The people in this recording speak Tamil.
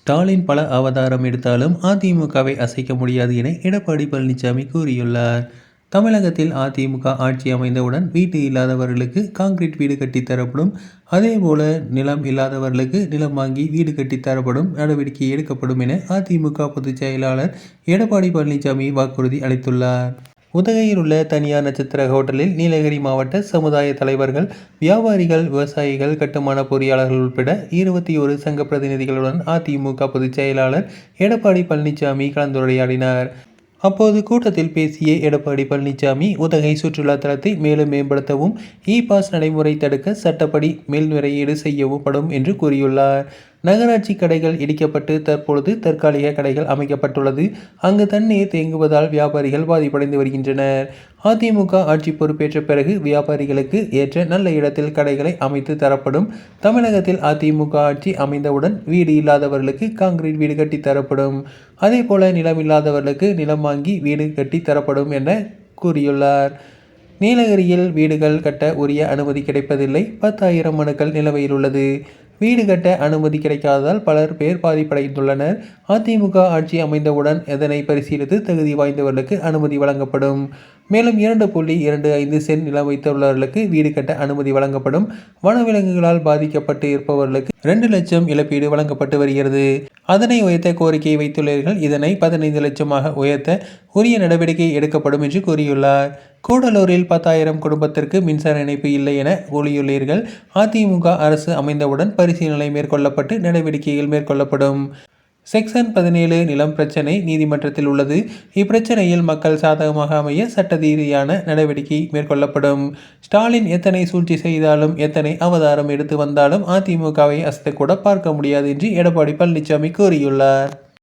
ஸ்டாலின் பல அவதாரம் எடுத்தாலும் அதிமுகவை அசைக்க முடியாது என எடப்பாடி பழனிசாமி கூறியுள்ளார். தமிழகத்தில் அதிமுக ஆட்சி அமைந்தவுடன் வீட்டு இல்லாதவர்களுக்கு கான்கிரீட் வீடு கட்டி தரப்படும். அதேபோல நிலம் இல்லாதவர்களுக்கு நிலம் வாங்கி வீடு கட்டி தரப்படும் நடவடிக்கை எடுக்கப்படும் என அதிமுக பொதுச் செயலாளர் எடப்பாடி பழனிசாமி வாக்குறுதி அளித்துள்ளார். உதகையில் உள்ள தனியார் நட்சத்திர ஹோட்டலில் நீலகிரி மாவட்ட சமுதாய தலைவர்கள் வியாபாரிகள் விவசாயிகள் கட்டுமான பொறியாளர்கள் உட்பட இருபத்தி ஒரு சங்க பிரதிநிதிகளுடன் அதிமுக பொதுச் செயலாளர் எடப்பாடி பழனிசாமி கலந்துரையாடினார். அப்போது கூட்டத்தில் பேசிய எடப்பாடி பழனிசாமி உதகை சுற்றுலா தலத்தை மேலும் மேம்படுத்தவும் இ பாஸ் நடைமுறை தடுக்க சட்டப்படி மேல்முறையீடு செய்யவும் படும் என்று கூறியுள்ளார். நகராட்சி கடைகள் இடிக்கப்பட்டு தற்பொழுது தற்காலிக கடைகள் அமைக்கப்பட்டுள்ளது. அங்கு தண்ணீர் தேங்குவதால் வியாபாரிகள் பாதிப்படைந்து வருகின்றனர். அதிமுக ஆட்சி பொறுப்பேற்ற பிறகு வியாபாரிகளுக்கு ஏற்ற நல்ல இடத்தில் கடைகளை அமைத்து தரப்படும் தமிழகத்தில் அதிமுக ஆட்சி அமைந்தவுடன் வீடு இல்லாதவர்களுக்கு காங்கிரீட் வீடு கட்டி தரப்படும். அதே போல நிலம் இல்லாதவர்களுக்கு நிலம் வாங்கி வீடு கட்டி தரப்படும் என கூறியுள்ளார். நீலகிரியில் வீடுகள் கட்ட உரிய அனுமதி கிடைப்பதில்லை. பத்தாயிரம் மனுக்கள் நிலுவையில் உள்ளது. வீடு கட்ட அனுமதி கிடைக்காததால் பலர் பேர் பாதிப்படைந்துள்ளனர். அதிமுக ஆட்சி அமைந்தவுடன் இதனை பரிசீலித்து தகுதி வாய்ந்தவர்களுக்கு அனுமதி வழங்கப்படும். மேலும் இரண்டு புள்ளி இரண்டு ஐந்து சென்ட் நிலம் வைத்துள்ளவர்களுக்கு வீடு கட்ட அனுமதி வழங்கப்படும். வனவிலங்குகளால் பாதிக்கப்பட்டு இருப்பவர்களுக்கு ரெண்டு லட்சம் இழப்பீடு வழங்கப்பட்டு வருகிறது. அதனை உயர்த்த கோரிக்கை வைத்துள்ளீர்கள். இதனை பதினைந்து லட்சமாக உயர்த்த உரிய நடவடிக்கை எடுக்கப்படும் என்று கூறியுள்ளார். கூடலூரில் பத்தாயிரம் குடும்பத்திற்கு மின்சார இணைப்பு இல்லை என கூறியுள்ளீர்கள். அதிமுக அரசு அமைந்தவுடன் பரிசீலனை மேற்கொள்ளப்பட்டு நடவடிக்கைகள் மேற்கொள்ளப்படும். செக்ஷன் பதினேழு நிலம் பிரச்சினை நீதிமன்றத்தில் உள்ளது. இப்பிரச்சனையில் மக்கள் சாதகமாக அமைய சட்ட ரீதியான நடவடிக்கை மேற்கொள்ளப்படும். ஸ்டாலின் எத்தனை சூழ்ச்சி செய்தாலும் எத்தனை அவதாரம் எடுத்து வந்தாலும் அதிமுகவை அசத்தக்கூட பார்க்க முடியாது என்று எடப்பாடி பழனிசாமி கூறியுள்ளார்.